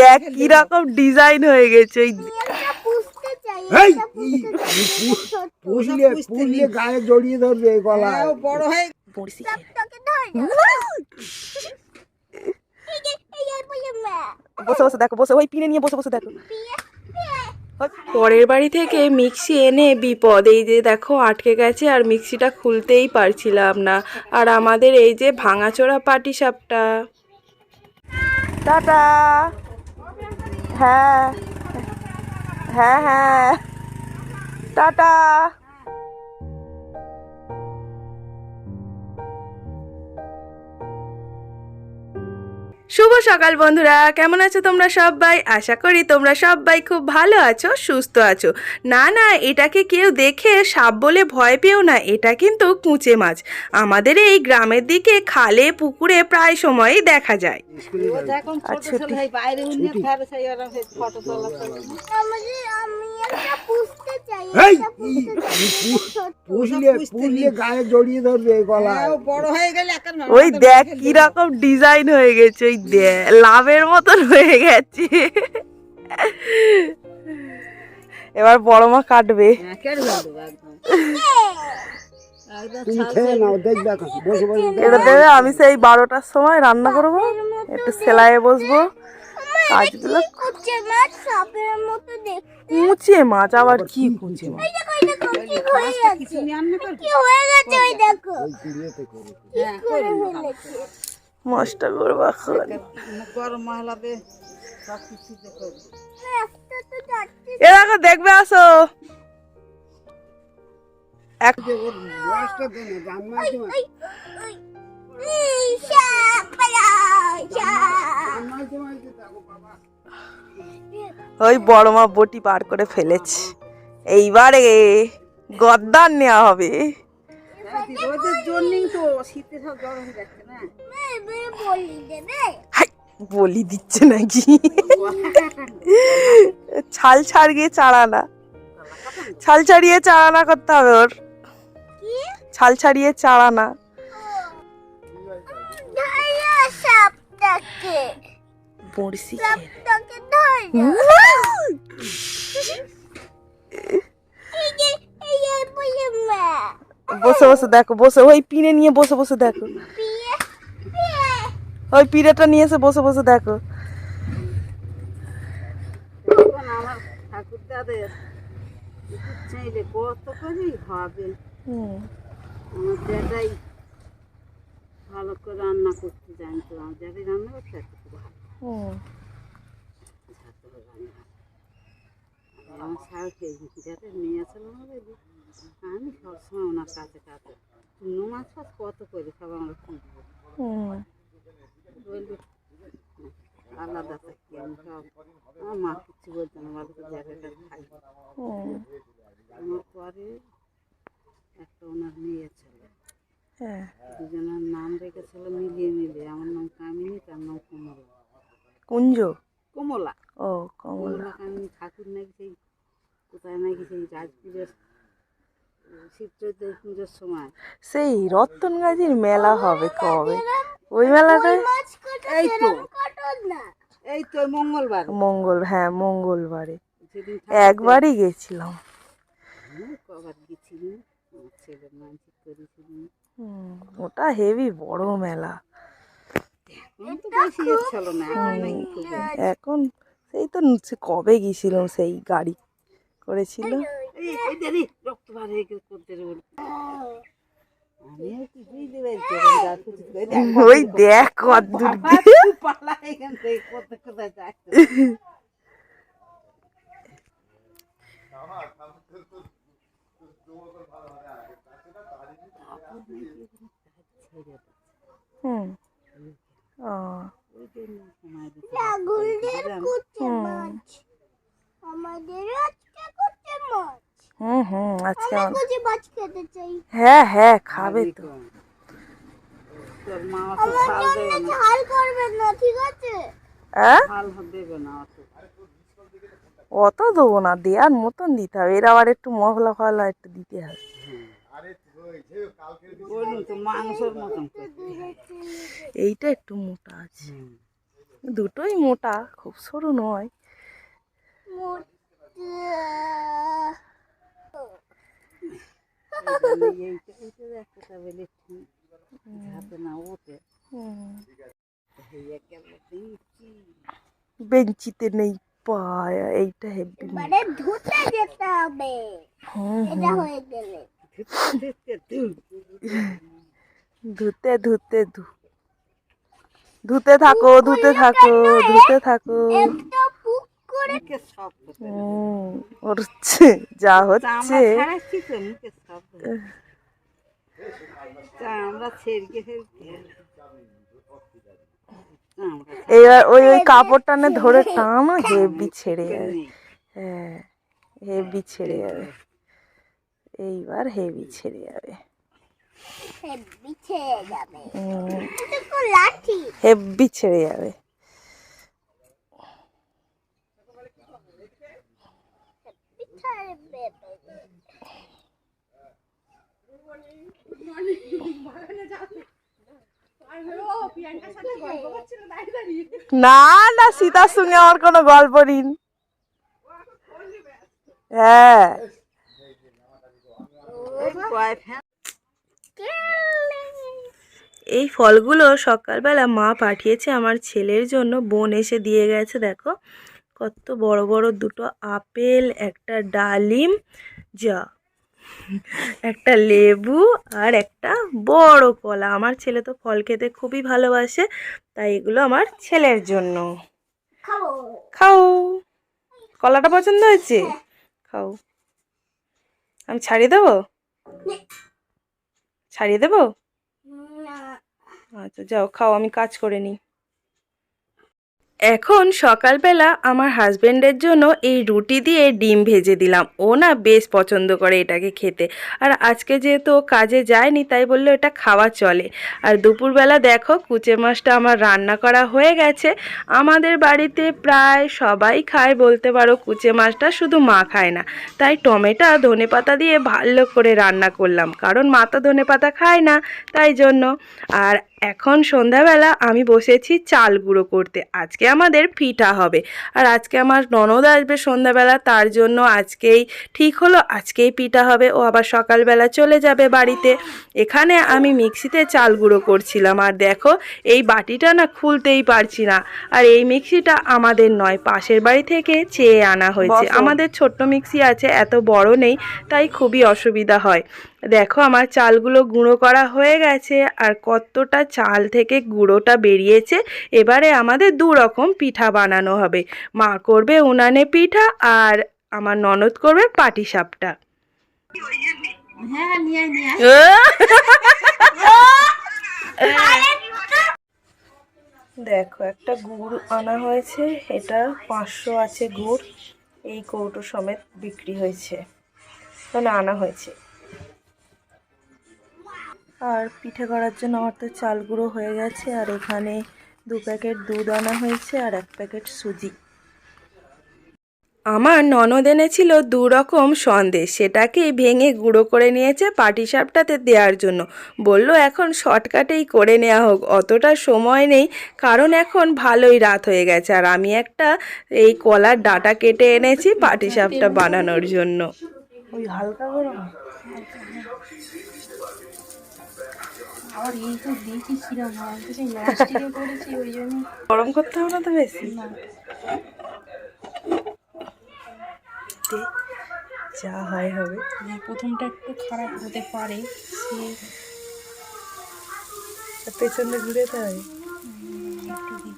দেখ কীরকম ডিজাইন হয়ে গেছে। গায়ে জড়িয়ে ধরবে গলায়। হ্যাঁ, বড় হয়ে বসে বসে দেখো বসে ওই পিনে নিয়ে বসে বসে দেখো। পিয়ে পরের বাড়ি থেকে মিক্সি এনে বিপদ এই যে দেখো আটকে গেছে আর মিক্সিটা খুলতেই পারছিলাম না। আর আমাদের এই যে ভাঙাচোরা পাটি সাপটা টাটা। হ্যাঁ হ্যাঁ হ্যাঁ। টাটা। শুভ সকাল বন্ধুরা কেমন আছো তোমরা সবাই? আশা করি তোমরা সবাই খুব ভালো আছো সুস্থ আছো। না না এটাকে কেউ দেখে সাপ বলে ভয় পেও না এটা কিন্তু কুঁচে মাছ। আমাদের এই গ্রামের দিকে খালে পুকুরে প্রায় সময়ই দেখা যায়। আচ্ছা, হয় ওই দেখ কীরকম ডিজাইন হয়ে গেছে ওই লাভের মতন হয়ে গেছে। এবার বড় মা কাটবে। হ্যাঁ, কেটে দেবো একদম। একদম তুমি খেয়ে নাও দেখবে এখন। বসে বসে দেখবে। এটা দেবে আমি সেই বারোটার সময় রান্না করব। একটু সেলাইয়ে বসবো। কাজগুলো কুচে মাছ সাপের মতো দেখতে। কুচে মাছ আবার কি কুচে মাছ কি হয়ে গেছে কি হয়ে ওই দেখো। মাছটা করব এখন। গরম মহলাতে সব কিছুতে করব একটা তো যাচ্ছে এ দেখো, দেখবে আসো। ওই বড় মা বটি পার করে ফেলেছে। এইবারে গদ্দার নেওয়া হবে। রোদের জন্যই তো শীতে সব জ্বর হয়ে যাচ্ছে না বলি দেবে বলি দিচ্ছে নাকি ছাল ছাড়িয়ে চাড়ানা ছাল ছাড়িয়ে চাড়ানা করতে হবে ওর ছাল ছাড়িয়ে চাড়ানা বড়শি বসে বসে দেখো বসে ওই পিনে নিয়ে বসে বসে দেখো। ওই পিড়েটা নিয়ে এসে বসে বসে দেখো। ভালো করে রান্না করতে জানতো আমার জ্যাঠাই রান্না করতে ভালো আমার আসলাম আমাদের আমি সবসময় ওনার কাছে কাছে। চুনো মাছ ফাছ কত করে সব আমরা খুঁজবো। আলাদা থাকি আমি সব। আমার মা কিছু বলতো না বলতো থাকি হুম। আমার পরে একটা ওনার মেয়ে ছিল। হ্যাঁ। দুজনের নাম রেখেছিল মিলিয়ে মিলিয়ে। আমার নাম কামিনী তার নাম কমলা কুঞ্জ? কমলা। ও কমলা। কামিনী ঠাকুর নাকি সেই কোথায় নাকি সেই রাজপুরের পুজোর সময়। সেই রতন গাছির মেলা হবে কবে? ওই মেলাটায় এই তো। এই তো মঙ্গলবার। মঙ্গল হ্যাঁ মঙ্গলবারে। একবারই গেছিলাম। ওটা হেভি বড় মেলা। এখন সেই তো সে কবে গেছিলাম সেই গাড়ি করেছিল। রক্ত বার হয়ে গেছে করতে ওই দেখ কদ্দূর হুম। ও। আমাদের আজকে কুচে মাছ। হুম হুম আজকে হ্যাঁ হ্যাঁ খাবে তো। তোর মা অত হ্যাঁ দেবে না। অত। অত দেবো না দেওয়ার মতন দিতে হবে। এর আবার একটু মশলা ফসলা একটু দিতে হবে। এইটা একটু মোটা আছে। দুটোই মোটা খুব সরু নয় এইটা এইটা দেখো তা বলে ঠিক হাতে না ওঠে এই একেবারে দেখছি বেঞ্চিতে নেই পায়া এইটা হেভি মানে ধুতে যেতে হবে এটা হয়ে গেলে ধুতে ধুতে ধু। ধুতে থাকো ধুতে থাকো ধুতে থাকো। করে? মুখে শব্দ করে। হুম, ওর ছে- যা হচ্ছে। এবার ওই ওই কাপড় টানে ধরে টানো হেভি ছেড়ে যাবে হ্যাঁ হেভি ছেড়ে যাবে এইবার হেভি ছেড়ে যাবে। বিছে যাবে। হুম, এটা তো লাঠি। হেভি ছেড়ে যাবে। না না সীতার সঙ্গে আমার কোনো গল্প নেই। হ্যাঁ। এই ফলগুলো সকালবেলা মা পাঠিয়েছে আমার ছেলের জন্য। বোন এসে দিয়ে গেছে, দেখো। কত বড় বড় দুটো আপেল একটা ডালিম যা একটা লেবু আর একটা বড় কলা। আমার ছেলে তো ফল খেতে খুবই ভালোবাসে তাই এগুলো আমার ছেলের জন্য। খাও। কলাটা পছন্দ হয়েছে? খাও। আমি ছাড়িয়ে দেবো? ছাড়িয়ে দেবো? আচ্ছা যাও খাও আমি কাজ করে নিই। এখন সকালবেলা আমার হাজবেন্ডের জন্য এই রুটি দিয়ে ডিম ভেজে দিলাম। ও না বেশ পছন্দ করে এটাকে খেতে। আর আজকে যেহেতু কাজে যায়নি, তাই বলল এটা খাওয়া চলে। আর দুপুরবেলা দেখো কুচে মাছটা আমার রান্না করা হয়ে গেছে। আমাদের বাড়িতে প্রায় সবাই খায় বলতে পারো, কুচে মাছটা শুধু মা খায় না। তাই টমেটো ধনে পাতা দিয়ে ভালো করে রান্না করলাম। কারণ মা তো ধনে পাতা খায় না, তাই জন্য। আর এখন সন্ধ্যাবেলা আমি বসেছি চাল গুঁড়ো করতে। আজকে আমাদের পিঠা হবে। আর আজকে আমার ননদ আসবে সন্ধ্যাবেলা তার জন্য আজকেই ঠিক হলো আজকেই পিঠা হবে। ও আবার সকালবেলা চলে যাবে বাড়িতে। এখানে আমি মিক্সিতে চাল গুঁড়ো করছিলাম। আর দেখো এই বাটিটা না খুলতেই পারছি না। আর এই মিক্সিটা আমাদের নয় পাশের বাড়ি থেকে চেয়ে আনা হয়েছে। আমাদের ছোট্ট মিক্সি আছে এত বড় নেই তাই খুবই অসুবিধা হয়। দেখো আমার চালগুলো গুঁড়ো করা হয়ে গেছে আর কতটা চাল থেকে গুঁড়োটা বেরিয়েছে। এবারে আমাদের দু রকম পিঠা বানানো হবে। মা করবে উনানে পিঠা আর আমার ননদ করবে পাটিসাপটা হ্যাঁ নিয়ে নিয়ে দেখো একটা গুড় আনা হয়েছে। এটা পাঁচশো আছে গুড়। এই কৌটো সমেত বিক্রি হয়েছে। মানে আনা হয়েছে। আর পিঠে করার জন্য আমার তো চাল গুঁড়ো হয়ে গেছে, আর এখানে দু প্যাকেট দুধ আনা হয়েছে আর এক প্যাকেট সুজি। আমার ননদ এনেছিল দু রকম সন্দেশ সেটাকেই ভেঙে গুঁড়ো করে নিয়েছে পাটিসাপটাতে দেওয়ার জন্য। বলল, এখন শর্টকাটেই করে নেওয়া হোক, অতটা সময় নেই, কারণ এখন ভালোই রাত হয়ে গেছে, আর আমি একটা এই কলার ডাটা কেটে এনেছি পাটিসাপটা বানানোর জন্য। ওই হালকা গরম? আবার এই তো দেখি কিরম হয় সেই ননস্টিকে করেছি ওই জন্য। গরম করতে হবে না তো বেশি? দে, যা হয় হবে। প্রথমটা একটু খারাপ হতে পারে সে পেছনে ঘুরে তো একটু দিই।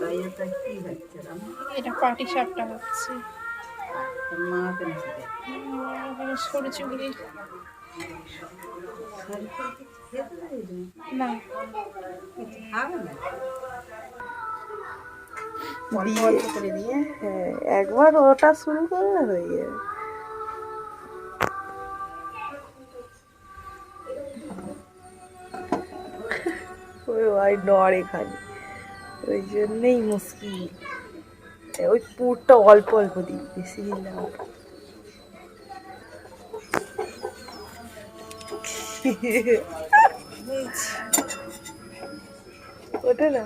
গাইয়াটা এটা পাটি সাপটা হচ্ছে। একবার ওটা শুরু করলে হয়ে যাবে ওই ওই নড়ে খালি। ওই জন্যেই মুশকিল। ওই পুরটা অল্প অল্প দিই বেশি দিলে ওটা না।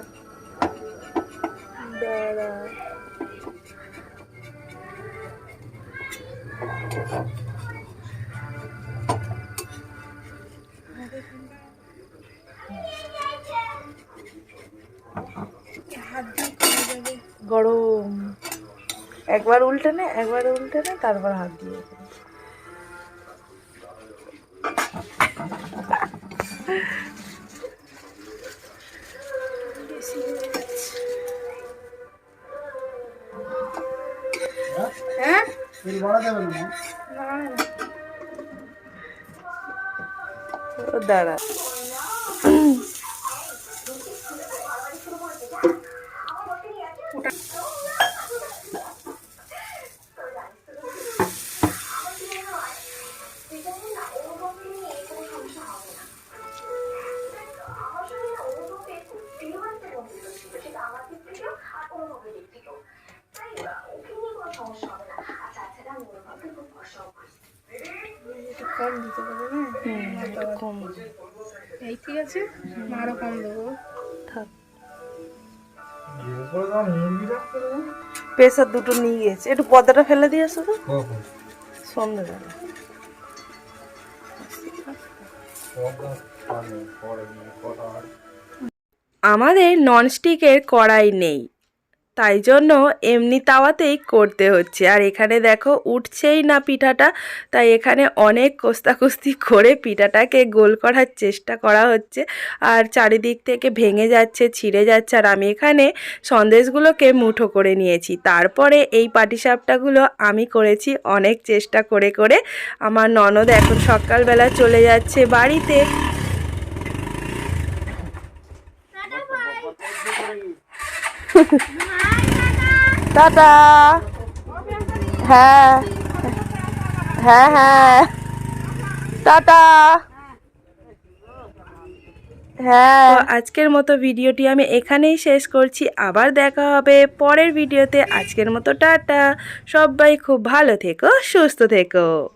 দাঁড়া একবার উল্টে নে একবার উল্টে নে তারপর হাত দিয়ে হ্যাঁ? দাঁড়া। আরও কম দেবো। থাক। প্রেসার দুটো নিয়ে গেছে একটু পর্দাটা ফেলে দিয়ে আসো তো। সন্ধ্যেবেলা আমাদের ননস্টিকের কড়াই নেই। তাই জন্য এমনি তাওয়াতেই করতে হচ্ছে। আর এখানে দেখো উঠছেই না পিঠাটা, তাই এখানে অনেক কোস্তাকুস্তি করে পিঠাটাকে গোল করার চেষ্টা করা হচ্ছে। আর চারিদিক থেকে ভেঙে যাচ্ছে, ছিঁড়ে যাচ্ছে। আর আমি এখানে সন্দেশগুলোকে মুঠো করে নিয়েছি। তারপরে এই পাটিসাপটাগুলো আমি করেছি অনেক চেষ্টা করে করে। আমার ননদ এখন সকালবেলা চলে যাচ্ছে বাড়িতে। টাটা। হ্যাঁ। হ্যাঁ হ্যাঁ। টাটা। হ্যাঁ। আজকের মতো ভিডিওটি আমি এখানেই শেষ করছি। আবার দেখা হবে পরের ভিডিওতে। আজকের মতো টাটা। সবাই খুব ভালো থেকো, সুস্থ থেকো।